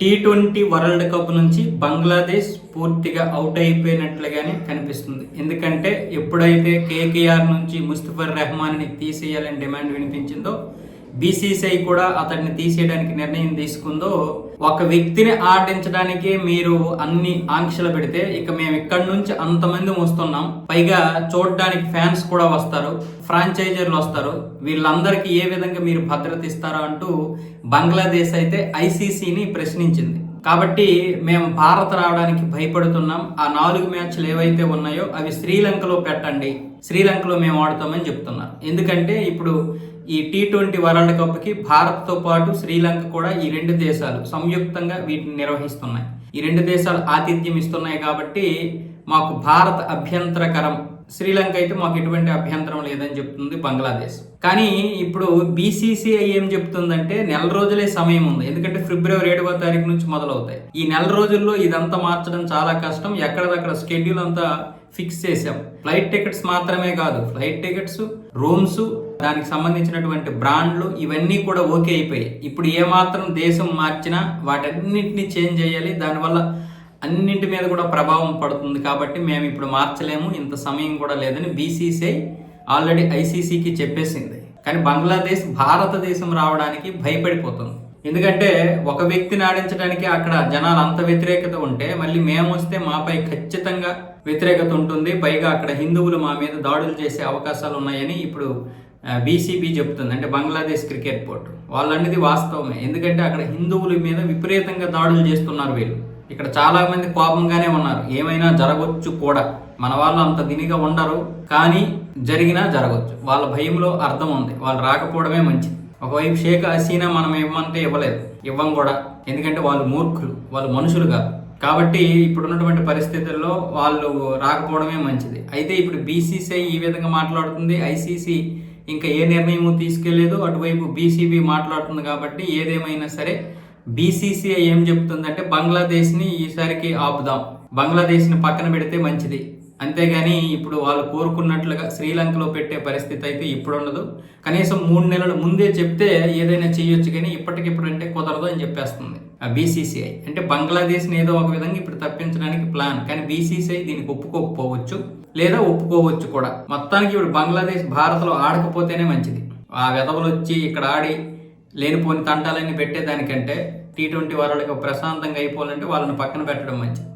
Tea twenty world cup నుంచి బంగ్లాదేశ్ పూర్తిగా out అయిపోయినట్లుగానే కనిపిస్తుంది. ఎందుకంటే ఎప్పుడైతే కేకేఆర్ నుంచి ముస్తఫర్ రెహమాన్ని తీసేయాలని డిమాండ్ వినిపించిందో బీసీసీఐ కూడా అతన్ని తీసేయడానికి నిర్ణయం తీసుకుందో ఒక వ్యక్తిని ఆటించడానికి మీరు అన్ని ఆంక్షలు పెడితే ఇక మేము ఇక్కడి నుంచి అంతమంది వస్తున్నాం. పైగా చూడడానికి ఫ్యాన్స్ కూడా వస్తారు ఫ్రాంచైజర్లు వస్తారు. వీళ్ళందరికీ ఏ విధంగా మీరు భద్రత ఇస్తారో అంటూ బంగ్లాదేశ్ అయితే ఐసీసీని ప్రశ్నించింది. కాబట్టి మేము భారత్ రావడానికి భయపడుతున్నాం. ఆ నాలుగు మ్యాచ్లు ఏవైతే ఉన్నాయో అవి శ్రీలంకలో పెట్టండి. శ్రీలంకలో మేము ఆడుతామని చెప్తున్నారు. ఎందుకంటే ఇప్పుడు ఈ టీ ట్వంటీ వరల్డ్ కప్కి భారత్తో పాటు శ్రీలంక కూడా ఈ రెండు దేశాలు సంయుక్తంగా వీటిని నిర్వహిస్తున్నాయి. ఈ రెండు దేశాలు ఆతిథ్యం ఇస్తున్నాయి కాబట్టి మాకు భారత్ అభ్యంతరకరం శ్రీలంక అయితే మాకు ఎటువంటి అభ్యంతరం లేదని చెప్తుంది బంగ్లాదేశ్. కానీ ఇప్పుడు బీసీసీఐ ఏం చెప్తుందంటే నెల రోజులే సమయం ఉంది. ఎందుకంటే ఫిబ్రవరి ఏడవ తారీఖు నుంచి మొదలవుతాయి. ఈ నెల రోజుల్లో ఇదంతా మార్చడం చాలా కష్టం. ఎక్కడిదక్కడ షెడ్యూల్ అంతా ఫిక్స్ చేసాం ఫ్లైట్ టికెట్స్ మాత్రమే కాదు ఫ్లైట్ టికెట్స్ రూమ్స్ దానికి సంబంధించినటువంటి బ్రాండ్లు ఇవన్నీ కూడా ఓకే అయిపోయాయి. ఇప్పుడు ఏ మాత్రం దేశం మార్చినా వాటన్నిటిని చేంజ్ చేయాలి. దానివల్ల అన్నింటి మీద కూడా ప్రభావం పడుతుంది కాబట్టి మేము ఇప్పుడు మార్చలేము ఇంత సమయం కూడా లేదని బీసీసీఐ ఆల్రెడీ ఐసీసీకి చెప్పేసింది. కానీ బంగ్లాదేశ్ భారతదేశం రావడానికి భయపడిపోతుంది. ఎందుకంటే ఒక వ్యక్తిని ఆడించడానికి అక్కడ జనాలు అంత వ్యతిరేకత ఉంటే మళ్ళీ మేము వస్తే మాపై ఖచ్చితంగా వ్యతిరేకత ఉంటుంది. పైగా అక్కడ హిందువులు మా మీద దాడులు చేసే అవకాశాలు ఉన్నాయని ఇప్పుడు బీసీబీ చెప్తుంది. అంటే బంగ్లాదేశ్ క్రికెట్ బోర్డు. వాళ్ళన్నది వాస్తవమే. ఎందుకంటే అక్కడ హిందువుల మీద విపరీతంగా దాడులు చేస్తున్నారు వీళ్ళు. ఇక్కడ చాలా మంది కోపంగానే ఉన్నారు. ఏమైనా జరగవచ్చు కూడా. మన వాళ్ళు అంత దినిగా ఉండరు కానీ జరిగినా జరగవచ్చు వాళ్ళ భయంలో అర్థం ఉంది. వాళ్ళు రాకపోవడమే మంచిది. ఒకవైపు షేక్ హసీనా మనం ఇవ్వమంటే ఇవ్వలేదు. ఇవ్వం కూడా. ఎందుకంటే వాళ్ళు మూర్ఖులు. వాళ్ళు మనుషులు కాదు. కాబట్టి ఇప్పుడున్నటువంటి పరిస్థితుల్లో వాళ్ళు రాకపోవడమే మంచిది. అయితే ఇప్పుడు బీసీసీఐ ఈ విధంగా మాట్లాడుతుంది. ఐసీసీ ఇంకా ఏ నిర్ణయము తీసుకెళ్ళేదు అటువైపు బీసీబీ మాట్లాడుతుంది కాబట్టి ఏదేమైనా సరే బీసీసీఐ ఏం చెప్తుందంటే బంగ్లాదేశ్ని ఈసారికి ఆపుదాం. బంగ్లాదేశ్ని పక్కన పెడితే మంచిది. అంతేగాని ఇప్పుడు వాళ్ళు కోరుకున్నట్లుగా శ్రీలంకలో పెట్టే పరిస్థితి అయితే ఇప్పుడు ఉండదు కనీసం మూడు నెలల ముందే చెప్తే ఏదైనా చేయొచ్చు కానీ ఇప్పటికిప్పుడు అంటే కుదరదు అని చెప్పేస్తుంది ఆ బీసీసీఐ అంటే బంగ్లాదేశ్ని ఏదో ఒక విధంగా ఇప్పుడు తప్పించడానికి ప్లాన్. కానీ బీసీసీఐ దీనికి ఒప్పుకోకపోవచ్చు లేదా ఒప్పుకోవచ్చు కూడా. మొత్తానికి ఇప్పుడు బంగ్లాదేశ్ భారత్లో ఆడకపోతేనే మంచిది. ఆ వెధవలు వచ్చి ఇక్కడ ఆడి లేనిపోని తంటాలన్నీ పెట్టేదానికంటే టీ ట్వంటీ వరల్డ్ కప్ ప్రశాంతంగా అయిపోవాలంటే వాళ్ళని పక్కన పెట్టడం మంచిది.